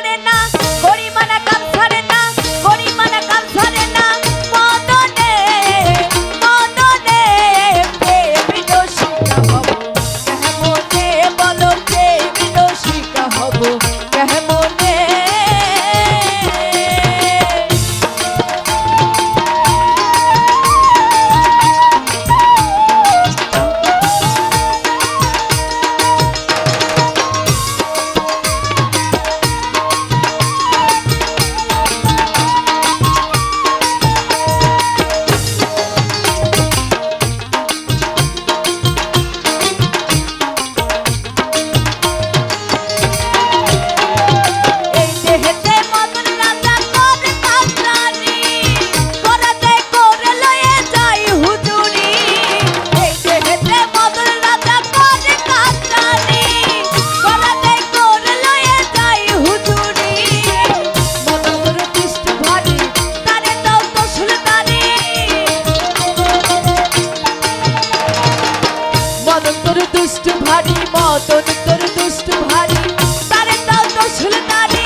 পারে না মদন তোর দুষ্ট ভারী মদন তোর দুষ্ট ভারী। তারে তাও তো ছিল নারী